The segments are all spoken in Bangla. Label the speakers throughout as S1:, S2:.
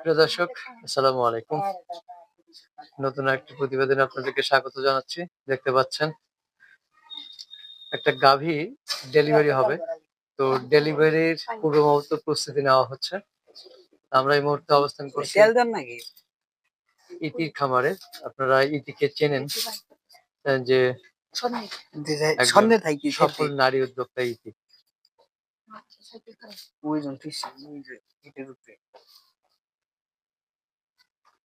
S1: প্রিয় দর্শক আসসালামু আলাইকুম। নতুন একটি প্রতিবেদনে আপনাদেরকে স্বাগত জানাচ্ছি। দেখতে পাচ্ছেন একটা গাভী ডেলিভারি হবে। তো ডেলিভারির পূর্ব মুহূর্ত প্রস্তুতি নেওয়া হচ্ছে। আমরা এই মুহূর্তে অবস্থান করছি ইতির খামারে। আপনারা ইতিকে চেনেন যে। সফল নারী উদ্যোক্তা ইতি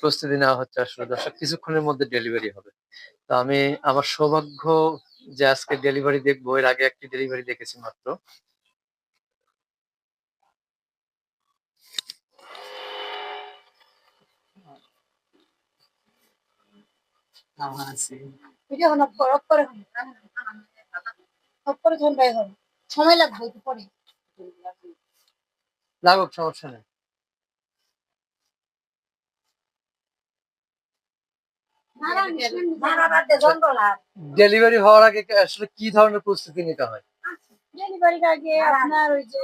S1: প্রস্তুতি নেওয়া হচ্ছে আসলে দর্শক কিছুক্ষণের মধ্যে ডেলিভারি হবে। তো আমি আমার সৌভাগ্য যে আজকে ডেলিভারি দেখব এর আগে একটি ডেলিভারি দেখেছি মাত্র।
S2: সময় লাগবে পরে।
S1: লাগুক সমস্যা নেই। ডেলিভারি হওয়ার আগে কি- আসলে কি ধরনের প্রস্তুতি নিতে হয়
S2: ডেলিভারির আগে আপনার ওই যে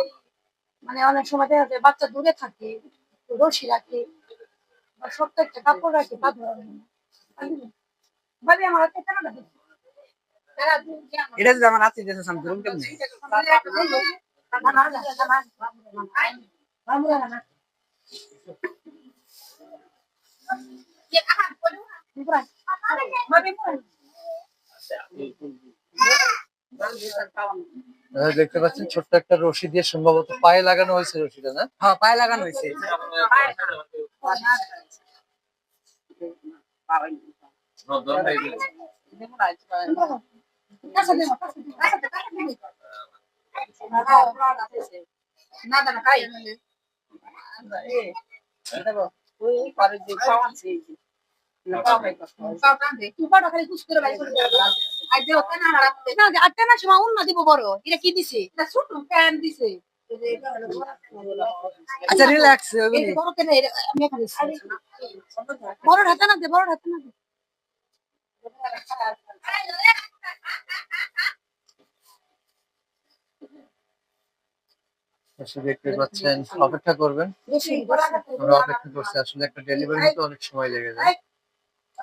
S2: মানে অনেক সময় দেখা যায় বাচ্চা দূরে থাকে রশি রাখে বা শক্ত একটা কাপড় রাখে পা ধরার ভাবি আমার হাতে কেন রাখে?
S3: এটা যদি আমার সাম ধরুন কেমনে
S1: দেখতে পাচ্ছেন ছোট্ট একটা রশি দিয়ে সম্ভবত পায়ে লাগানো হয়েছে রশিটা না?
S3: হ্যাঁ পায়ে লাগানো হয়েছে।
S2: আটটা না সময় অন্য দিব বড় এটা কি দিছে ছোট প্যান দিছে
S3: আচ্ছা রিল্যাক্স
S2: বড় কেন এটা এখানে দিছি। হাতে না দে বড় হাতে না দে
S1: দেখতে পাচ্ছেন অপেক্ষা করবেন আমরা অপেক্ষা করছি আসলে একটা ডেলিভারি তো অনেক সময় লেগে যায়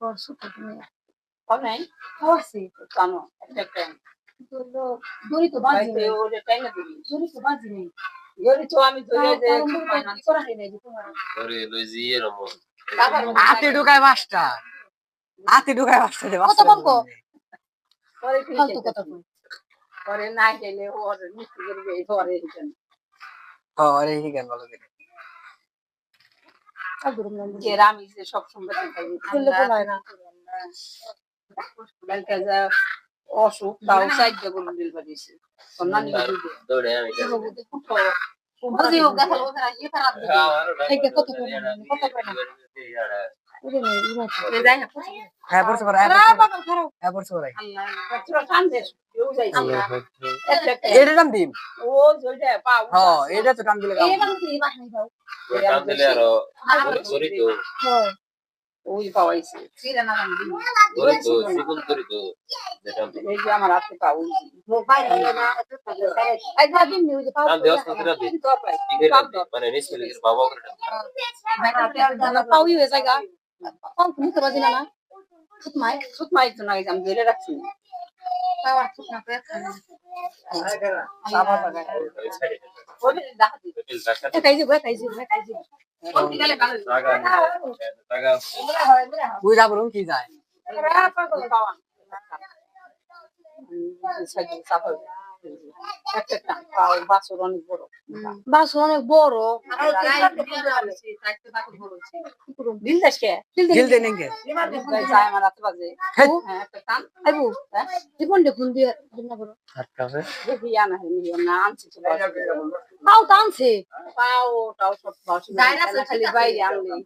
S2: দুনিয়া। ঘর ছোট দুনিয়া। খাওয়া আছে। কিন্তু হলো দড়ি তো বাঁধি নেই। দড়ি তো বাঁধি নেই। কারণ দড়িটা কি করা হয় নাই যে তোমার?
S3: হাতে ঢুকায় পাঁচটা হাতে ঢুকায় পাঁচটা দে
S2: কত বলব? ফালতু কথা কই।
S3: হ্যাঁ আরে এই কেন ভালো করে
S2: আর ধরুন না।
S4: কেরামি যে সব সময়
S2: করলে বলায় না।
S4: অসুখ তাও সাহায্য করুন
S2: কত
S3: হ্যাঁ পড়ছে। হ্যাঁ পড়াই
S4: আল্লাহ কান্দে কেউ যাইছে
S3: এটা দাম দিন
S4: ও জলটা পা
S3: হ্যাঁ এটা তো কাম দিলে কাম
S2: এই বাংলাতে এই বাসায় দাও। হ্যাঁ।
S4: ওই পাওয়াইছে না যে আমার হাতে
S2: এই যে ওই যে পাও পাউই হয়ে যায় না। করে খায়
S4: সাবা লাগায় ওই যে দেখা দিবে
S2: একাই যাব একাই যাব একাই যাব
S4: কোন গেলে ভালো
S3: বুঝা যাব কি যায়
S4: পাওয়া একটা পাও বাসর অনেক বড়।
S2: বাস অনেক বড়। পাও টানছে
S4: পাও টাও সব খালি বাইরে আনলি